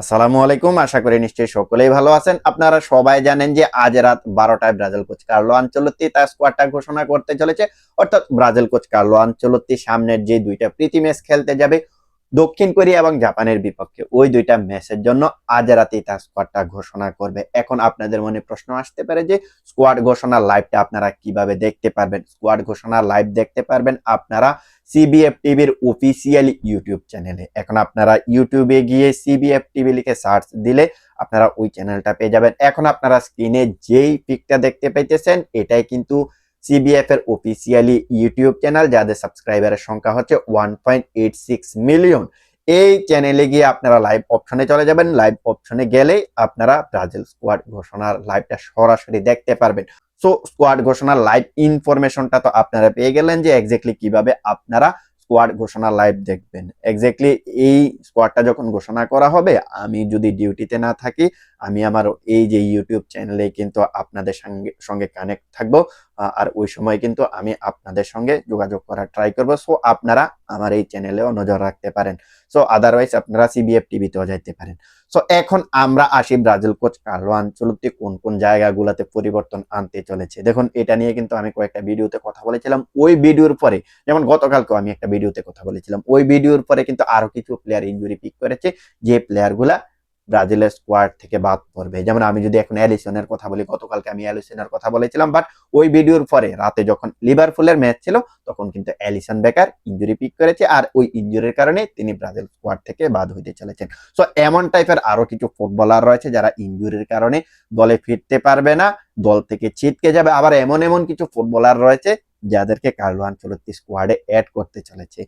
আসসালামু আলাইকুম। আশা করি নিশ্চয়ই সকলেই ভালো আছেন। আপনারা সবাই জানেন যে আজ রাত বারোটায় ব্রাজিল কোচ কার্লো আঞ্চলতি তার স্কোয়াডটা ঘোষণা করতে চলেছে। অর্থাৎ ব্রাজিল কোচ কার্লো আঞ্চলতি সামনের যে দুইটা প্রীতি ম্যাচ খেলতে যাবে দক্ষিণ কোরিয়া এবং জাপানের বিপক্ষে ওই দুইটা ম্যাচের জন্য আজ রাতেই তার স্কোয়াডটা ঘোষণা করবে। এখন আপনাদের মনে প্রশ্ন আসতে পারে যে স্কোয়াড ঘোষণা লাইভটা আপনারা কীভাবে দেখতে পারবেন? স্কোয়াড ঘোষণা লাইভ দেখতে পারবেন আপনারা সিবিএফ টিভির অফিসিয়াল ইউটিউব চ্যানেলে এখন আপনারা ইউটিউবে গিয়ে সিবিএফ টিভি লিখে সার্চ দিলে আপনারা ওই চ্যানেলটা পেয়ে যাবেন। এখন আপনারা স্ক্রিনে যেই পিকটা দেখতে পাইতেছেন, এটাই কিন্তু সিবিএফ এর অফিসিয়ালি ইউটিউব চ্যানেল যাদের সাবস্ক্রাইবারের সংখ্যা হচ্ছে one point eight six million এই চ্যানেলে গিয়ে আপনারা লাইভ অপশনে চলে যাবেন। লাইভ অপশনে গেলেই আপনারা ব্রাজিল স্কোয়াড ঘোষণার লাইভটা সরাসরি দেখতে পারবেন। সো স্কোয়াড ঘোষণার লাইভ ইনফরমেশনটা তো আপনারা পেয়ে গেলেন যে এক্স্যাক্টলি কীভাবে আপনারা স্কোয়াড ঘোষণা লাইভ দেখবেন। এক্স্যাক্টলি এই স্কোয়াডটা যখন ঘোষণা করা হবে, আমি যদি ডিউটিতে না থাকি, আমি আমার এই যে ইউটিউব চ্যানেলে কিন্তু আপনাদের সঙ্গে সঙ্গে কানেক্ট থাকব। আর ওই সময় কিন্তু আমি আপনাদের সঙ্গে যোগাযোগ করার ট্রাই করব। সো আপনারা আমার এই চ্যানেলেও নজর রাখতে পারেন। সো আদারওয়াইজ আপনারা সিবিএফ টিভিতেও যাইতে পারেন। সো এখন আমরা আসি ব্রাজিল কোচ কার্লো আঞ্চলতে কোন কোন জায়গাগুলোতে পরিবর্তন আনতে চলেছে। দেখুন, এটা নিয়ে কিন্তু আমি কয়েকটা ভিডিওতে কথা বলেছিলাম। ওই ভিডিওর পরে, যেমন গতকালকেও আমি একটা ভিডিওতে কথা বলেছিলাম। ওই ভিডিওর পরে কিন্তু আরও কিছু প্লেয়ার ইনজুরি পিক করেছে। যে প্লেয়ারগুলা ব্রাজিলের স্কোয়াড থেকে বাদ পড়বে। যেমন আমি যদি এখন অ্যালিসনের কথা বলি, গতকালকে আমি অ্যালিসনের কথা বলেছিলাম বাট ওই ভিডিওর পরে, রাতে যখন লিভারপুলের ম্যাচ ছিল, তখন কিন্তু অ্যালিসন বেকার ইনজুরি পিক করেছে, আর ওই ইনজুরির কারণে তিনি ব্রাজিল স্কোয়াড থেকে বাদ হইতে চলেছেন। সো এমন টাইপের আরও কিছু ফুটবলার রয়েছে যারা ইনজুরির কারণে দলে ফিরতে পারবে না, দল থেকে ছিটকে যাবে। আবার এমন এমন কিছু ফুটবলার রয়েছে যাদেরকে কার্লো আনচলত্তি স্কোয়াডে অ্যাড করতে চলেছে,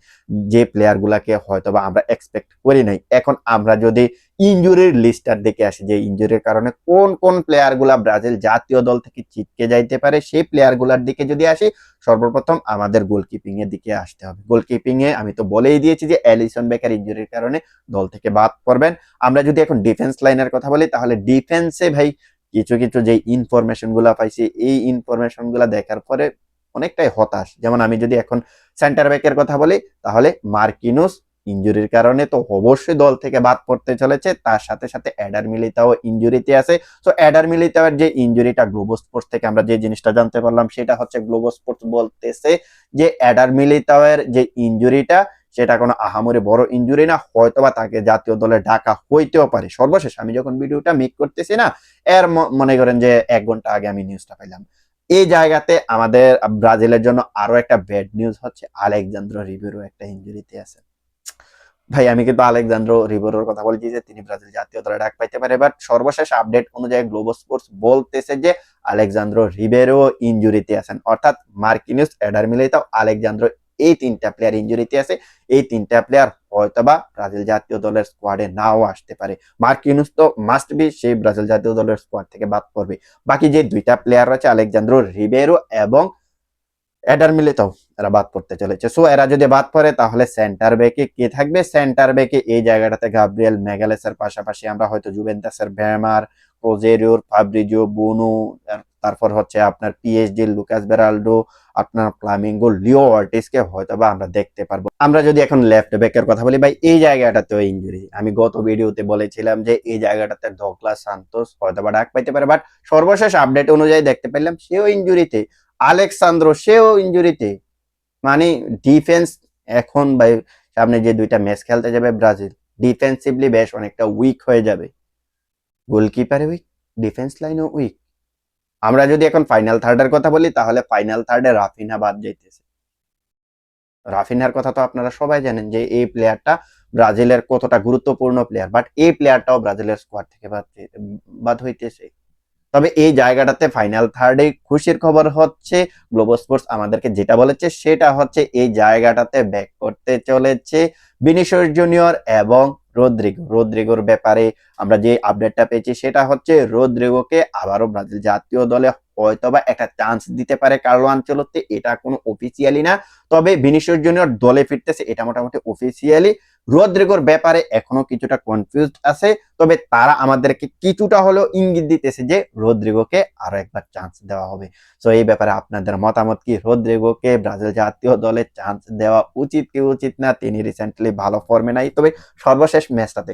যে প্লেয়ার গুলাকে হয়তো বা আমরা এক্সপেক্ট করি নাই। এখন আমরা যদি ইনজুরির লিস্টার দেখে আসি, যে ইনজুরির কারণে কোন কোন প্লেয়ারগুলা ব্রাজিল জাতীয় দল থেকে ছিটকে যাইতে পারে, সেই প্লেয়ারগুলার দিকে যদি আসি, সর্বপ্রথম আমাদের গোলকিপিং এর দিকে আসতে হবে। গোলকিপিং এ আমি তো বলেই দিয়েছি যে অ্যালিসন বেকার ইঞ্জুরির কারণে দল থেকে বাদ পড়বেন। আমরা যদি এখন ডিফেন্স লাইনের কথা বলি, তাহলে ডিফেন্সে ভাই কিছু কিছু যে ইনফরমেশনগুলো পাইছি, এই ইনফরমেশনগুলো দেখার পরে অনেকটাই হতাশ। যেমন আমি যদি এখন সেন্টার ব্যাকের কথা বলি, তাহলে মার্কিনুস ইনজুরির কারণে তো অবশ্যই দল থেকে বাদ পড়তে চলেছে। তার সাথে সাথে অ্যাডার মিলিতাও ইনজুরিতে আছে। তো অ্যাডার মিলিতাওয়ের যে ইনজুরিটা গ্লোবো স্পোর্টস থেকে আমরা যে জিনিসটা জানতে পারলাম, সেটা হচ্ছে গ্লোবো স্পোর্টস বলতেছে যে অ্যাডার মিলিতাওয়ের যে ইনজুরিটা সেটা কোনো আহামরি বড় ইনজুরি না, হয়তোবা তাকে জাতীয় দলে ডাকা হইতেও পারে। সর্বশেষ আমি যখন ভিডিওটা মেক করতেছি না, এর মনে করেন যে এক ঘণ্টা আগে আমি নিউজটা পেলাম এই জায়গাতে আমাদের ব্রাজিলের জন্য আরও একটা ব্যাড নিউজ হচ্ছে, আলেকজান্দ্র রিবেরো একটা ইঞ্জুরিতে আছে। ভাই, আমি কিন্তু আলেকজান্দ্র রিবেরোর কথা বলছি যে তিনি ব্রাজিল জাতীয় দলে ডাক পাইতে পারে বাট সর্বশেষ আপডেট অনুযায়ী গ্লোবো স্পোর্টস বলতেছে যে আলেকজান্দ্র রিবেরো ইঞ্জুরিতে আছেন। অর্থাৎ মার্কিনিউস এডার মিলেতাও আলেকজান্দ্র এই তিনটা প্লেয়ার ইনজুরিতে আছে, এই তিনটা প্লেয়ার হয়তোবা ব্রাজিল জাতীয় দলের স্কোয়াডে নাও আসতে পারে। মার্কিনুস তো মাস্ট বি সেই ব্রাজিল জাতীয় দলের স্কোয়াড থেকে বাদ পড়বে। বাকি যে দুইটা প্লেয়ার রয়েছে, আলেকজান্দ্রো রিবেরো এবং এডার মিলিতাও এরা বাদ পড়তে চলেছে। সো এরা যদি বাদ পড়ে, তাহলে সেন্টার ব্যাকে কে থাকবে? সেন্টার ব্যাকে এই জায়গাটাতে গাব্রিয়েল ম্যাগালেসের পাশাপাশি আমরা হয়তো জুভেন্টাসের ভ্যামার রোজেরিওর ফাব্রিজো বুনু তারপর হচ্ছে আপনার পিএইচডি লুকাস বেরাল্ডো আপনার ফ্লামিঙ্গো লিও অর্টিসকে হয়তো বা আমরা দেখতে পারব। আমরা যদি এখন লেফট ব্যাকের কথা বলি, ভাই, এই জায়গাটাতেও ইনজুরি আমি গত ভিডিওতে বলেছিলাম যে এই জায়গাটাতে ডগলাস সান্তোস হয়তো বা ডাক পাইতে পারে বাট সর্বশেষ আপডেট অনুযায়ী দেখতে পেলাম, সেও ইনজুরিতে আলেকসান্দ্রো সেও ইনজুরিতে মানে ডিফেন্স এখন ভাই, সামনে যে দুইটা ম্যাচ খেলতে যাবে ব্রাজিল ডিফেন্সিভলি বেশ অনেকটা উইক হয়ে যাবে। গোলকিপারে উইক ডিফেন্স লাইনও উইক আমরা যদি এখন ফাইনাল থার্ডের কথা বলি, তাহলে ফাইনাল থার্ডে রাফিনা বাদ যাইতেছে। রাফিনার কথা তো আপনারা সবাই জানেন যে এই প্লেয়ারটা ব্রাজিলের কতটা গুরুত্বপূর্ণ প্লেয়ার বাট এই প্লেয়ারটাও ব্রাজিলের স্কোয়াড থেকে বাদ বাদ হইতেছে। তবে এই জায়গাটাতে ফাইনাল থার্ডে খুশির খবর হচ্ছে গ্লোবো স্পোর্টস আমাদেরকে যেটা বলেছে, সেটা হচ্ছে এই জায়গাটাতে ব্যাক করতে চলেছে বিনিশোর জুনিয়র এবং রোদ্রিগো। রোদ্রিগোর ব্যাপারে আমরা যে আপডেটটা পেয়েছি সেটা হচ্ছে রোদ্রিগোকে আবারও ব্রাজিল জাতীয় দলে হয়তোবা একটা চান্স দিতে পারে কার্লো আঞ্চলতে এটা কোনো অফিসিয়ালি না। তবে ভিনিসিয়াস জুনিয়র দলে ফিরতেছে, এটা মোটামুটি অফিসিয়ালি রোদ্রিগোর ব্যাপারে এখনও কিছুটা কনফিউজড আছে, তবে তারা আমাদেরকে কিছুটা হলেও ইঙ্গিত দিতেছে যে রোদ্রিগোকে আরও একবার চান্স দেওয়া হবে। সো এই ব্যাপারে আপনাদের মতামত কি? রোদ্রিগোকে ব্রাজিল জাতীয় দলে চান্স দেওয়া উচিত কি উচিত না? তিনি রিসেন্টলি ভালো ফর্মে নাই, তবে সর্বশেষ ম্যাচটাতে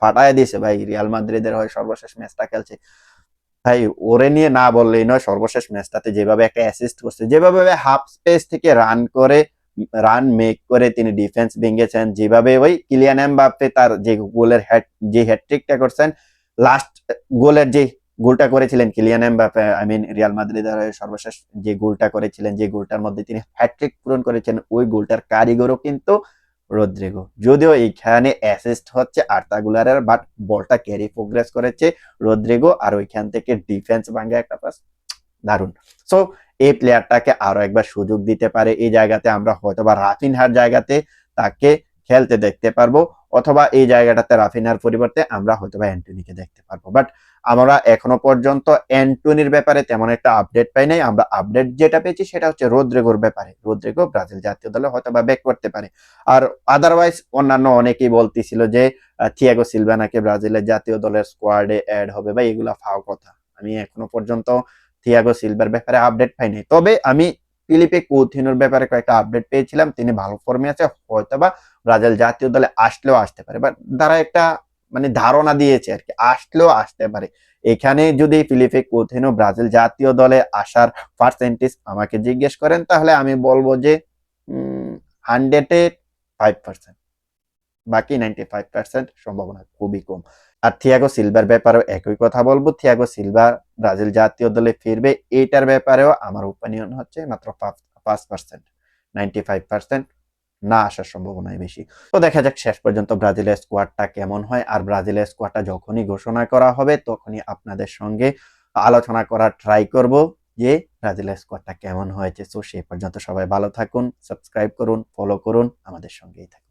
ফাটায় দিয়েছে ভাই, রিয়াল মাদ্রিদের হয়ে সর্বশেষ ম্যাচটা খেলছে। ভাই, ওরে নিয়ে না বললেই নয়, সর্বশেষ ম্যাচটাতে যেভাবে একটা অ্যাসিস্ট করছে, যেভাবে হাফ স্পেস থেকে রান করে রান মেক করে তিনি ডিফেন্স ভেঙেছেন, যেভাবে ওই কিলিয়ান এমবাপ্পে তার যে গোলের হেড যে হ্যাটট্রিকটা করছেন লাস্ট গোলের যে গোলটা করেছিলেন Kylian Mbappe I mean Real মাদ্রিদের সর্বশেষ যে গোলটা করেছিলেন, যে গোলটার মধ্যে তিনি হ্যাটট্রিক পূরণ করেছেন, ওই গোলটার কারিগরও কিন্তু রদ্রিগো। যদিও এইখানে অ্যাসিস্ট হচ্ছে আর্তাগুলারের বাট বলটা ক্যারি প্রোগ্রেস করেছে রদ্রিগো, আর ওইখান থেকে ডিফেন্স ভাঙে একটা পাস দারুণ। সো এই প্লেয়ারটাকে আরও একবার সুযোগ দিতে পারে এই জায়গাতে। আমরা হয়তো বা রাফিনহার জায়গাতে তাকে খেলতে দেখতে পারব, অথবা এই জায়গাটাতে রাফিনহার পরিবর্তে আমরা হয়তো বা অ্যান্টনিকে দেখতে পারব। বাট আমরা এখনও পর্যন্ত অ্যান্টনির ব্যাপারে তেমন একটা আপডেট পাই নাই। আমরা আপডেট যেটা পেয়েছি সেটা হচ্ছে রোদ্রেগোর ব্যাপারে। রোদ্রেগো ব্রাজিল জাতীয় দলে হয়তো বা ব্যাক করতে পারে। আর আদারওয়াইজ অন্যান্য অনেকেই বলতেছিল যে থিয়াগো সিলভা নাকি ব্রাজিলের জাতীয় দলের স্কোয়াডে অ্যাড হবে বা এগুলা ফাও কথা। আমি এখনও পর্যন্ত থিয়াগো সিলভার ব্যাপারে আপডেট পাইনি তবে আমি ফিলিপে কৌথিনোর ব্যাপারে কয়েকটা আপডেট পেয়েছিলাম। তিনি ভালো ফর্মে আছে, হয়তোবা ব্রাজিল জাতীয় দলে আসলেও আসতে পারে। বাট তারা একটা মানে ধারণা দিয়েছে আর কি। আসলেও আসতে পারে। এখানে যদি ফিলিপে কৌথিনো ব্রাজিল জাতীয় দলে আসার পার্সেন্টেজ আমাকে জিজ্ঞেস করেন, তাহলে আমি বলব যে হান্ড্রেডে ফাইভ পার্সেন্ট বাকি নাইনটি ফাইভ পার্সেন্ট সম্ভাবনা খুবই কম। আর থিয়াগো সিলভার ব্যাপারেও একই কথা বলব। থিয়াগো সিলভা ব্রাজিল জাতীয় দলে ফিরবে এইটার ব্যাপারেও আমার ওপিনিয়ন হচ্ছে মাত্র পাঁচ পার্সেন্ট নাইনটি ফাইভ পার্সেন্ট না আসার সম্ভাবনাই বেশি। তো দেখা যাক শেষ পর্যন্ত ব্রাজিলের স্কোয়াডটা কেমন হয়। আর ব্রাজিলের স্কোয়াডটা যখনই ঘোষণা করা হবে, তখনই আপনাদের সঙ্গে আলোচনা করার ট্রাই করব যে ব্রাজিলের স্কোয়াডটা কেমন হয়েছে। সো সেই পর্যন্ত সবাই ভালো থাকুন সাবস্ক্রাইব করুন ফলো করুন, আমাদের সঙ্গেই থাকুন।